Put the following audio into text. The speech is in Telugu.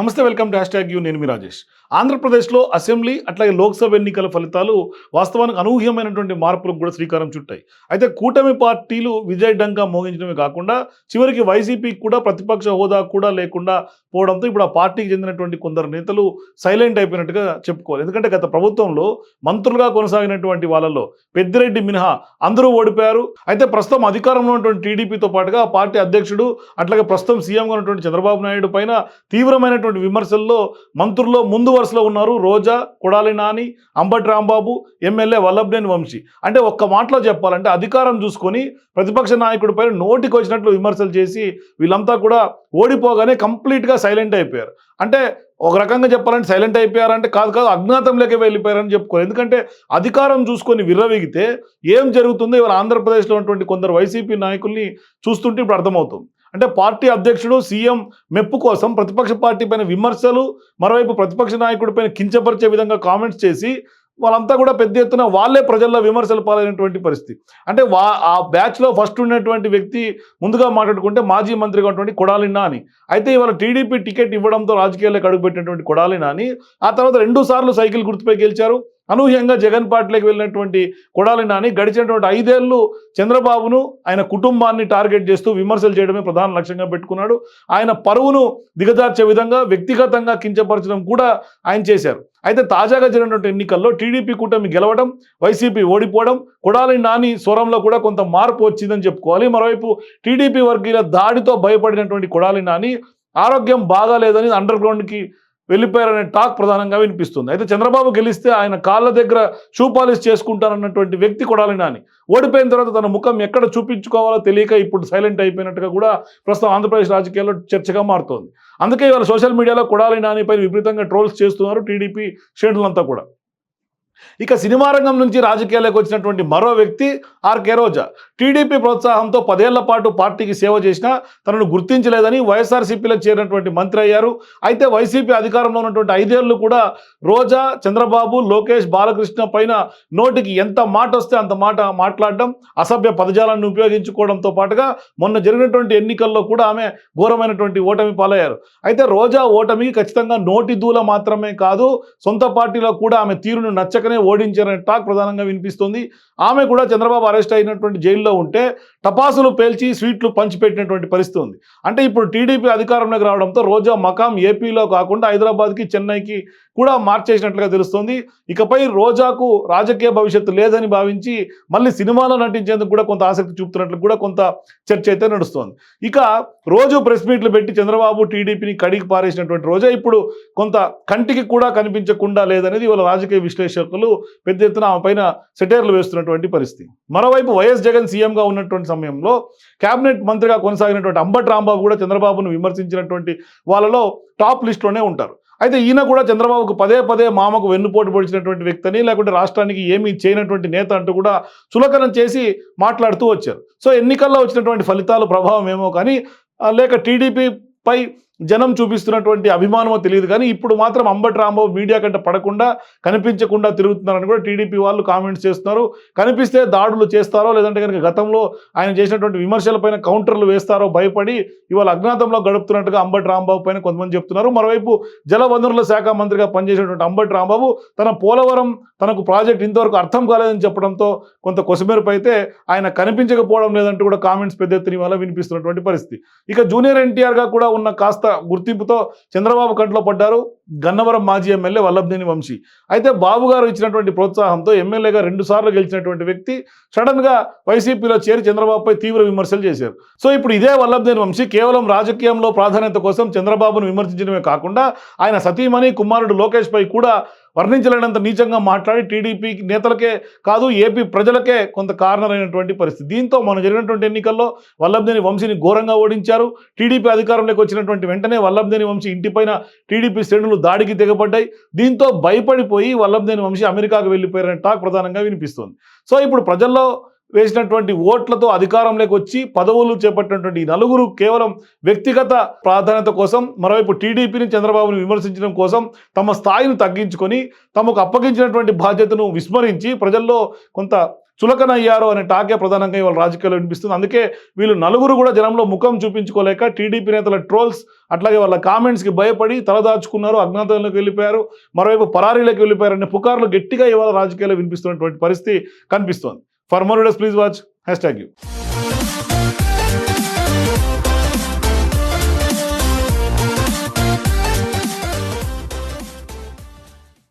నమస్తే welcome to hash tag you. నేను మీ రాజేష్. ఆంధ్రప్రదేశ్లో అసెంబ్లీ అట్లాగే లోక్సభ ఎన్నికల ఫలితాలు వాస్తవానికి అనూహ్యమైనటువంటి మార్పులకు కూడా శ్రీకారం చుట్టాయి. అయితే కూటమి పార్టీలు విజయ్ డంకా మోగించడమే కాకుండా చివరికి వైసీపీకి కూడా ప్రతిపక్ష హోదా కూడా లేకుండా పోవడంతో ఇప్పుడు ఆ పార్టీకి చెందినటువంటి కొందరు నేతలు సైలెంట్ అయిపోయినట్టుగా చెప్పుకోవాలి. ఎందుకంటే గత ప్రభుత్వంలో మంత్రులుగా కొనసాగినటువంటి వాళ్ళలో పెద్దిరెడ్డి మినహా అందరూ ఓడిపోయారు. అయితే ప్రస్తుతం అధికారంలో ఉన్నటువంటి టీడీపీతో పాటుగా పార్టీ అధ్యక్షుడు అట్లాగే ప్రస్తుతం సీఎంగా ఉన్నటువంటి చంద్రబాబు నాయుడు పైన తీవ్రమైన తీవ్రమైనటువంటి విమర్శల్లో మంత్రుల్లో ముందు వరుసలో ఉన్నారు రోజా కొడాలి నాని అంబటి రాంబాబు ఎమ్మెల్యే వల్లభనేని వంశీ. అంటే ఒక్క మాటలో చెప్పాలంటే అధికారం చూసుకొని ప్రతిపక్ష నాయకుడి పైన నోటికి వచ్చినట్లు విమర్శలు చేసి వీళ్ళంతా కూడా ఓడిపోగానే కంప్లీట్గా సైలెంట్ అయిపోయారు. అంటే ఒక రకంగా చెప్పాలంటే సైలెంట్ అయిపోయారంటే కాదు కాదు అజ్ఞాతంలోకి వెళ్ళిపోయారని చెప్పుకోవాలి. ఎందుకంటే అధికారం చూసుకొని విర్రవిగితే ఏం జరుగుతుందో ఇవాళ ఆంధ్రప్రదేశ్లో ఉన్నటువంటి కొందరు వైసీపీ నాయకుల్ని చూస్తుంటే ఇప్పుడు అర్థమవుతుంది. అంటే పార్టీ అధ్యక్షుడు సీఎం మెప్పు కోసం ప్రతిపక్ష పార్టీ పైన విమర్శలు మరోవైపు ప్రతిపక్ష నాయకుడి పైన కించపరిచే విధంగా కామెంట్స్ చేసి వాళ్ళంతా కూడా పెద్ద ఎత్తున వాళ్ళే ప్రజల్లో విమర్శలు పాలైనటువంటి పరిస్థితి. అంటే వా ఆ బ్యాచ్లో ఫస్ట్ ఉన్నటువంటి వ్యక్తి ముందుగా మాట్లాడుకుంటే మాజీ మంత్రిగా ఉన్నటువంటి కొడాలి నాని. అయితే ఇవాళ టీడీపీ టికెట్ ఇవ్వడంతో రాజకీయాల్లోకి అడుగుపెట్టినటువంటి కొడాలి నాని. ఆ తర్వాత రెండు సార్లు సైకిల్ గుర్తుపై గెలిచారు. అనూహ్యంగా జగన్ పార్టీలోకి వెళ్ళినటువంటి కొడాలి నాని గడిచినటువంటి ఐదేళ్ళు చంద్రబాబును ఆయన కుటుంబాన్ని టార్గెట్ చేస్తూ విమర్శలు చేయడమే ప్రధాన లక్ష్యంగా పెట్టుకున్నాడు. ఆయన పరువును దిగజార్చే విధంగా వ్యక్తిగతంగా కించపరచడం కూడా ఆయన చేశారు. అయితే తాజాగా జరిగినటువంటి ఎన్నికల్లో టీడీపీ కూటమి గెలవడం వైసీపీ ఓడిపోవడం కొడాలి నాని స్వరంలో కూడా కొంత మార్పు వచ్చిందని చెప్పుకోవాలి. మరోవైపు టీడీపీ వర్గీయుల దాడితో భయపడినటువంటి కొడాలి నాని ఆరోగ్యం బాగాలేదని అండర్ గ్రౌండ్కి వెళ్ళిపోయారనే టాక్ ప్రధానంగా వినిపిస్తుంది. అయితే చంద్రబాబు గెలిస్తే ఆయన కాళ్ళ దగ్గర షూ పాలిష్ చేసుకుంటారన్నటువంటి వ్యక్తి కొడాలి నాని. ఓడిపోయిన తర్వాత తన ముఖం ఎక్కడ చూపించుకోవాలో తెలియక ఇప్పుడు సైలెంట్ అయిపోయినట్టుగా కూడా ప్రస్తుతం ఆంధ్రప్రదేశ్ రాజకీయాల్లో చర్చగా మారుతోంది. అందుకే ఇవాళ సోషల్ మీడియాలో కొడాలి నానిపై విపరీతంగా ట్రోల్స్ చేస్తున్నారు టీడీపీ శ్రేణులంతా కూడా. ఇక సినిమా రంగం నుంచి రాజకీయాలకు వచ్చినటువంటి మరో వ్యక్తి ఆర్కే రోజా. టీడీపీ ప్రోత్సాహంతో పదేళ్ళ పాటు పార్టీకి సేవ చేసినా తనను గుర్తించలేదని వైఎస్ఆర్సీపీలో చేరినటువంటి మంత్రి అయ్యారు. అయితే వైసీపీ అధికారంలో ఉన్నటువంటి ఐదేళ్ళు కూడా రోజా చంద్రబాబు లోకేష్ బాలకృష్ణ పైన నోటికి ఎంత మాట వస్తే అంత మాట మాట్లాడడం అసభ్య పదజాలాన్ని ఉపయోగించుకోవడంతో పాటుగా మొన్న జరిగినటువంటి ఎన్నికల్లో కూడా ఆమె ఘోరమైనటువంటి ఓటమి పాలయ్యారు. అయితే రోజా ఓటమికి ఖచ్చితంగా నోటి దూల మాత్రమే కాదు సొంత పార్టీలో కూడా ఆమె తీరును నచ్చక నచ్చకనే ఓడించారనే టాక్ ప్రధానంగా వినిపిస్తోంది. ఆమె కూడా చంద్రబాబు అరెస్ట్ అయినటువంటి జైల్లో ఉంటే టపాసులు పేల్చి స్వీట్లు పంచిపెట్టినటువంటి పరిస్థితి ఉంది అంటే ఇప్పుడు టీడీపీ అధికారంలోకి రావడంతో రోజా మకాం ఏపీలో కాకుండా హైదరాబాద్కి చెన్నైకి కూడా మార్చేసినట్లుగా తెలుస్తోంది. ఇకపై రోజాకు రాజకీయ భవిష్యత్తు లేదని భావించి మళ్ళీ సినిమాలో నటించేందుకు కూడా కొంత ఆసక్తి చూపుతున్నట్లు కూడా కొంత చర్చ అయితే నడుస్తోంది. ఇక రోజు ప్రెస్ మీట్లు పెట్టి చంద్రబాబు టీడీపీని కడిగి పారేసినటువంటి రోజా ఇప్పుడు కొంత కంటికి కూడా కనిపించకుండా లేదనేది ఇవాళ రాజకీయ విశ్లేషకులు పెద్ద ఎత్తున ఆమె పైన సెటైర్లు వేస్తున్నటువంటి పరిస్థితి. మరోవైపు వైఎస్ జగన్ సీఎంగా ఉన్నటువంటి సమయంలో కేబినెట్ మంత్రిగా కొనసాగినటువంటి అంబట్ రాంబాబు కూడా చంద్రబాబును విమర్శించినటువంటి వాళ్ళలో టాప్ లిస్ట్లోనే ఉంటారు. అయితే ఈయన కూడా చంద్రబాబుకు పదే పదే మామకు వెన్నుపోటు పొడిచినటువంటి వ్యక్తిని లేకుంటే రాష్ట్రానికి ఏమీ చేయనటువంటి నేత అంటూ కూడా చులకనం చేసి మాట్లాడుతూ వచ్చారు. సో ఎన్నికల్లో వచ్చినటువంటి ఫలితాలు ప్రభావం ఏమో కానీ లేక టీడీపీ పై జనం చూపిస్తున్నటువంటి అభిమానమో తెలియదు కానీ ఇప్పుడు మాత్రం అంబటి రాంబాబు మీడియా కంటే పడకుండా కనిపించకుండా తిరుగుతున్నారని కూడా టీడీపీ వాళ్ళు కామెంట్స్ చేస్తున్నారు. కనిపిస్తే దాడులు చేస్తారో లేదంటే కనుక గతంలో ఆయన చేసినటువంటి విమర్శలపైన కౌంటర్లు వేస్తారో భయపడి ఇవాళ అజ్ఞాతంలో గడుపుతున్నట్టుగా అంబటి రాంబాబు పైన కొంతమంది చెప్తున్నారు. మరోవైపు జలవనరుల శాఖ మంత్రిగా పనిచేసినటువంటి అంబటి రాంబాబు తన పోలవరం తనకు ప్రాజెక్ట్ ఇంతవరకు అర్థం కాలేదని చెప్పడంతో కొంత కొసమెరుపు అయితే ఆయన కనిపించకపోవడం లేదంటూ కూడా కామెంట్స్ పెద్ద ఎత్తున ఇవాళ వినిపిస్తున్నటువంటి పరిస్థితి. ఇక జూనియర్ ఎన్టీఆర్గా కూడా ఉన్న కాస్త గుర్తింపుతో చంద్రబాబు కంట్లో పడ్డారు. గన్నవరం మాజీ ఎమ్మెల్యే వల్లభనేని వంశీ. అయితే బాబు గారు ఇచ్చినటువంటి ప్రోత్సాహంతో ఎమ్మెల్యేగా రెండు సార్లు గెలిచినటువంటి వ్యక్తి సడన్గా వైసీపీలో చేరి చంద్రబాబుపై తీవ్ర విమర్శలు చేశారు. సో ఇప్పుడు ఇదే వల్లభనేని వంశీ కేవలం రాజకీయంలో ప్రాధాన్యత కోసం చంద్రబాబును విమర్శించడమే కాకుండా ఆయన సతీమణి కుమారుడు లోకేష్ పై కూడా వర్ణించలేనంత నీచంగా మాట్లాడి టీడీపీ నేతలకే కాదు ఏపీ ప్రజలకే కొంత కారణమైనటువంటి పరిస్థితి. దీంతో మనం జరిగినటువంటి ఎన్నికల్లో వల్లభనేని వంశీని ఘోరంగా ఓడించారు. టీడీపీ అధికారంలోకి వచ్చినటువంటి వెంటనే వల్లభనేని వంశీ ఇంటిపైన టీడీపీ శ్రేణులు దాడికి దిగబడ్డాయి దీంతో భయపడిపోయి వల్లభనేని వంశీ అమెరికాకు వెళ్ళిపోయారనే టాక్ ప్రధానంగా వినిపిస్తుంది. సో ఇప్పుడు ప్రజల్లో వేసినటువంటి ఓట్లతో అధికారంలోకి వచ్చి పదవులు చేపట్టినటువంటి ఈ నలుగురు కేవలం వ్యక్తిగత ప్రాధాన్యత కోసం మరోవైపు టీడీపీని చంద్రబాబును విమర్శించడం కోసం తమ స్థాయిని తగ్గించుకొని తమకు అప్పగించినటువంటి బాధ్యతను విస్మరించి ప్రజల్లో కొంత చులకన అయ్యారు అనే టాకే ప్రధానంగా ఇవాళ రాజకీయాల్లో వినిపిస్తుంది. అందుకే వీళ్ళు నలుగురు కూడా జనంలో ముఖం చూపించుకోలేక టీడీపీ నేతల ట్రోల్స్ అట్లాగే వాళ్ళ కామెంట్స్కి భయపడి తలదాచుకున్నారు అజ్ఞాతంలోకి వెళ్ళిపోయారు మరోవైపు పరారీలోకి వెళ్ళిపోయారనే పుకార్లు గట్టిగా ఇవాళ రాజకీయాల్లో వినిపిస్తున్నటువంటి పరిస్థితి కనిపిస్తోంది. For more days please watch hash tag you